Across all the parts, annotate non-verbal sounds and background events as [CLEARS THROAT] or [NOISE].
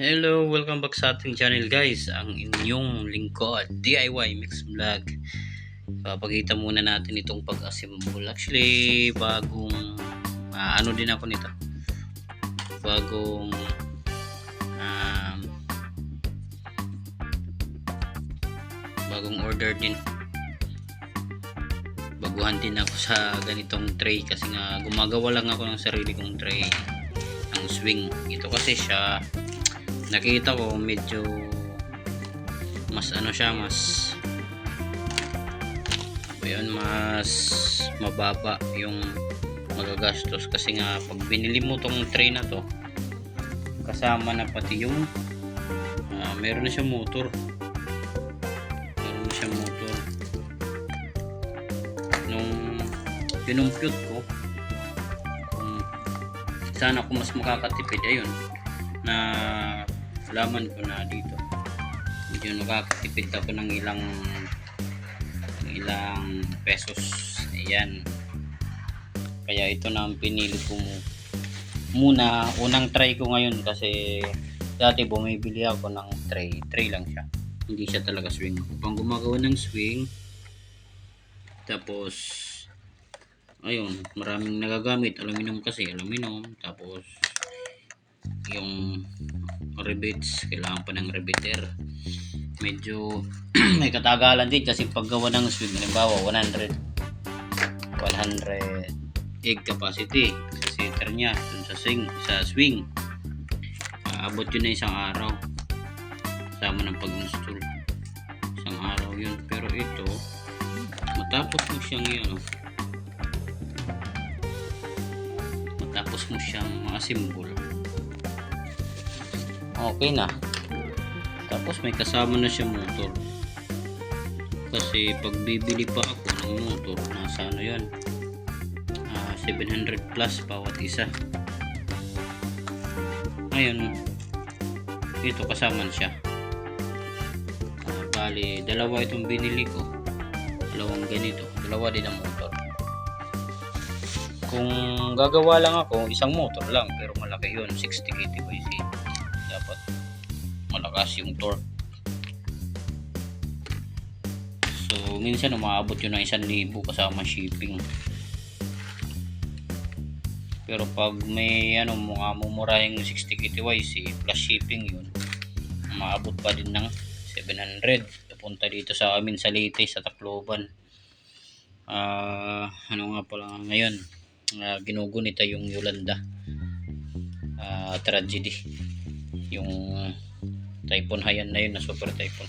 Hello, welcome back sa ating channel guys. Ang inyong lingkod, DIY Mix Vlog. Papakita muna natin itong pag-assemble. Actually, bagong ah, ano din ako nito. Bagong um, bagong order din. Baguhan din ako sa ganitong tray kasi nga gumagawa lang ako ng sarili kong tray ng swing. Ito kasi siya nakita ko medyo mas ano siya mas yun mas mababa yung magagastos. Kasi nga pag binili mo tong tray na to kasama na pati yung ah, meron na siyang motor. Meron na siyang motor. Nung pinumpute ko kung sana ako mas makakatipid ayun na laman ko na dito. Medyo nakakatipid ako ng ilang ng ilang pesos. Ayan. Kaya ito na ang pinili ko mo muna. Unang try ko ngayon kasi dati bumibili ako ng tray tray lang siya. Hindi siya talaga swing. Pang gumagawa ng swing. Tapos ayun maraming nagagamit. Aluminum kasi aluminum. Tapos yung rivets kailangan pa ng riveter medyo [CLEARS THROAT] may katagalan din kasi paggawa ng swing. Halimbawa 100 100 egg capacity sa setter niya dun sa swing sa swing. Aabot yun na isang araw. Sama ng pag-install. Isang araw yun. Pero ito matapos mo siyang yun matapos mo siyang mga symbol okay na. Tapos may kasama na siya motor. Kasi pag bibili pa ako ng motor nasa ano yan ah, 700 plus bawat isa. Ngayon ito kasama na siya. Ah, bali dalawa itong binili ko. Dalawang ganito. Dalawa din ang motor. Kung gagawa lang ako isang motor lang pero malaki yun 60 kTYC dapat malakas yung torque. So minsan umaabot yun ng 1,000 kasama shipping. Pero pag may ano mga mumurahing 60 kTYC plus shipping yun umaabot pa din ng 700 papunta dito sa amin sa Leyte sa Tacloban. Ah ano nga pala ngayon? Uh, ginugunita yung Yolanda. Ah, tragedy yung typhoon hayan na yun na super typhoon.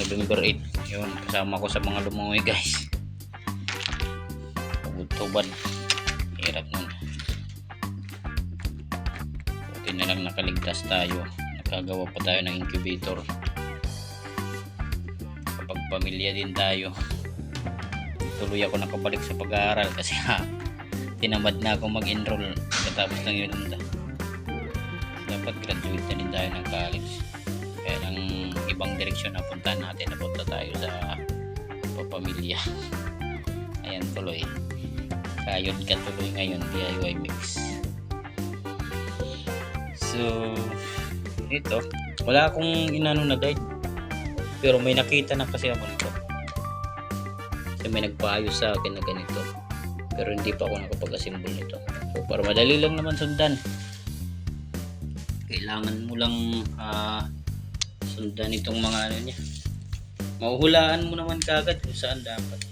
November 8 yun. Kasama ko sa mga lumangoy guys. Tubad hirap nun. Buti na lang nakaligtas tayo. Nakagawa pa tayo ng incubator. Kapag pamilya din tayo. Tuloy ako nakabalik sa pag-aaral kasi [LAUGHS] ha tinamad na ako mag-enroll. Katapos ng yun dapat graduate na din tayo ng college. Kaya lang ibang direksyon na punta natin. Napunta tayo sa papamilya [LAUGHS] ayan tuloy. Kayod ka tuloy ngayon DIY mix. So ito. Wala akong inano na guide. Pero may nakita na kasi ako nito. Kasi may nagpaayos sa akin na ganito. Pero hindi pa ako nakapag-assemble nito. So para madali lang naman sundan kailangan mo lang ah, sundan itong mga ano niya. Mahuhulaan mo naman kagad kung saan dapat.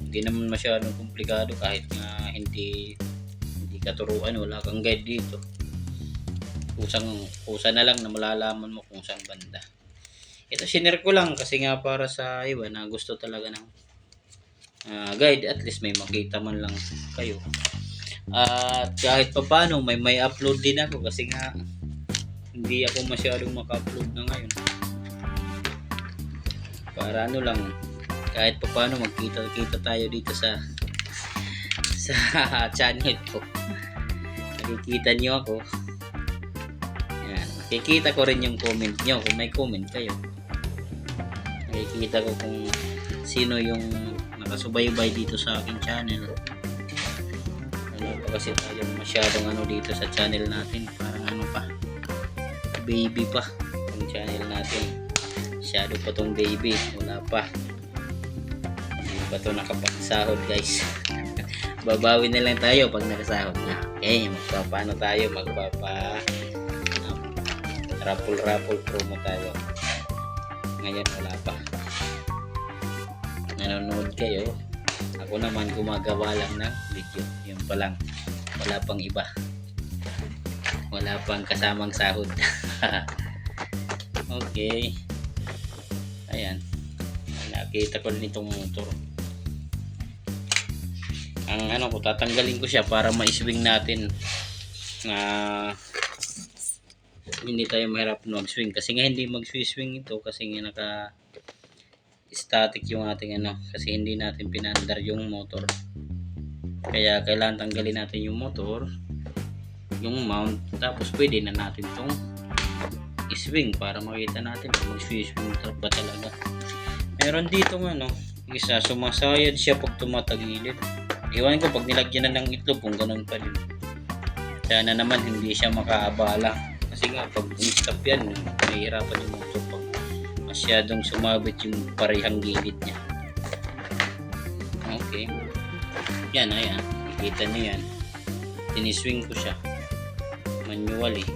Hindi naman masyadong komplikado kahit nga hindi hindi katuruan wala kang guide dito. Kusang kusa na lang na malalaman mo kung saan banda. Ito sinare ko lang kasi nga para sa iba na gusto talaga ng ah, guide at least may makita man lang kayo at kahit pa paano may may upload din ako kasi nga hindi ako masyadong maka-upload na ngayon. Para ano lang kahit pa paano magkita-kita tayo dito sa [LAUGHS] sa channel ko. Nakikita nyo ako. Yan nakikita ko rin yung comment nyo kung may comment kayo. Nakikita ko kung sino yung nakasubaybay dito sa aking channel wala pa kasi tayong masyadong ano dito sa channel natin parang ano pa baby pa yung channel natin. Shadow pa tong baby. Wala pa. Hindi pa to nakapagsahod guys. [LAUGHS] Babawi na lang tayo pag nakasahod na. Okay, magpapaano tayo? Magpapa um, raffle raffle promo tayo. Ngayon wala pa. Nanonood kayo. Ako naman gumagawa lang ng video. Yun pa lang. Wala pang iba. Wala pang kasamang sahod. [LAUGHS] okay. Ayan. Nakita ko rin itong motor. Ang ano ko, tatanggalin ko siya para ma-swing natin na hindi tayo mahirap mag-swing. Kasi nga hindi mag-swing ito kasi nga naka static yung ating ano kasi hindi natin pinandar yung motor. Kaya kailangan tanggalin natin yung motor, yung mount, tapos pwede na natin tong swing para makita natin kung mag-swing ba talaga. Meron dito ng ano, isa sumasayad siya pag tumatagilid. Iwan ko pag nilagyan na ng itlog kung ganun pa din. Sana naman hindi siya makaabala. Kasi nga pag in-stop yan, mahihirapan yung motor masyadong sumabit yung parehang gilid niya. Okay. Yan, ayan. Nakikita niyo yan. Tiniswing ko siya. Manual eh.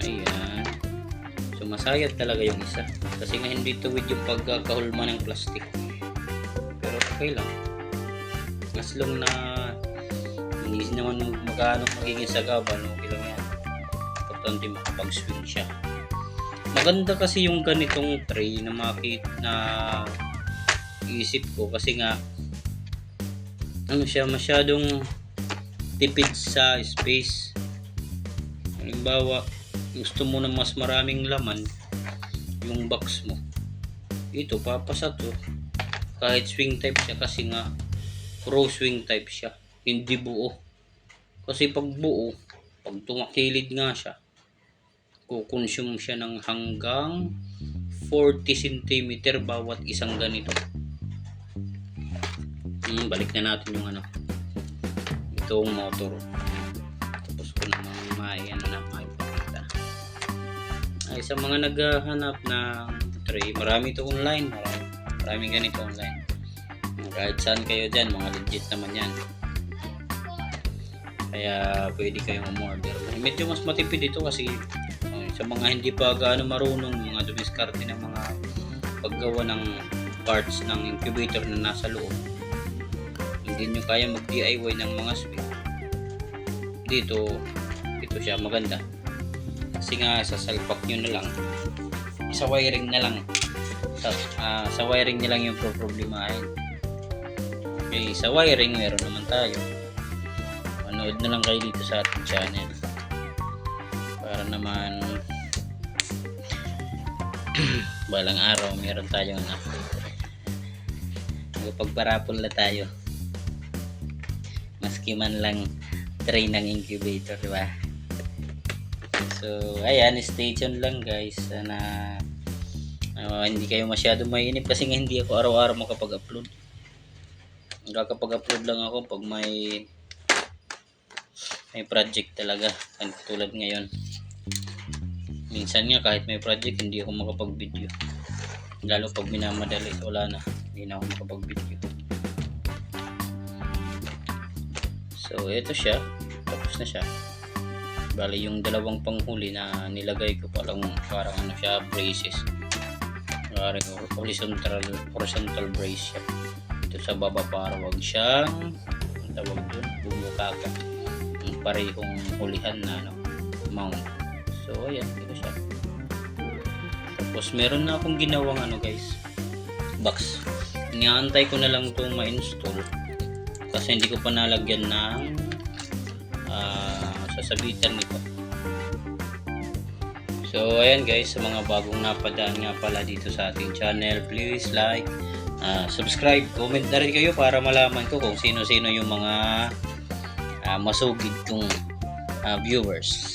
Ayan. Sumasayad talaga yung isa. Kasi nga hindi tuwid yung pagkakahulma ng plastic. Pero okay lang. As long na hindi naman magkano magiging sagaban, okay lang yan. Importante makapag-swing siya. Maganda kasi yung ganitong tray na makit na isip ko kasi nga ano siya masyadong tipid sa space. Halimbawa, gusto mo na mas maraming laman yung box mo. Ito, papasa to. Kahit swing type siya kasi nga pro swing type siya. Hindi buo. Kasi pag buo, pag tumakilid nga siya, kukonsume siya ng hanggang 40 cm bawat isang ganito. Hmm, balik na natin yung ano. Itong motor. Tapos ko namang may ano na maipakita. Ay, sa mga naghahanap ng tray, marami ito online. Marami, marami ganito online. Kahit saan kayo dyan, mga legit naman yan. Kaya pwede kayong umorder. Medyo mas matipid ito kasi sa mga hindi pa gaano marunong mga dumiskarte ng mga paggawa ng parts ng incubator na nasa loob. Hindi nyo kaya mag DIY ng mga swing. Dito, ito siya maganda. Kasi nga sa salpak nyo na lang. Sa wiring na lang. Sa, ah, sa wiring na lang yung problemahin. Okay, sa wiring meron naman tayo. Manood na lang kayo dito sa ating channel. Para naman balang araw meron tayong ano, magpagparapol na tayo. Maski man lang tray ng incubator, di ba? So, ayan, stay tuned lang guys. Sana ah, hindi kayo masyado mainip kasi nga hindi ako araw-araw makapag-upload. Nakakapag-upload lang ako pag may may project talaga tulad ngayon minsan nga kahit may project hindi ako makapag-video lalo pag minamadali wala na. Hindi na ako makapag-video so ito siya. Tapos na siya. Bali yung dalawang panghuli na nilagay ko palang parang ano siya braces. Parang horizontal horizontal brace siya. Ito sa baba para wag siyang ang tawag dun bumukaka yung parehong hulihan na ano, mount so ayan ito siya. Tapos meron na akong ginawang ano guys box. Inaantay ko na lang itong ma-install kasi hindi ko pa nalagyan ng ah, sasabitan nito. So ayan guys sa mga bagong napadaan nga pala dito sa ating channel please like ah, subscribe comment na rin kayo para malaman ko kung sino-sino yung mga ah, masugid kong ah, viewers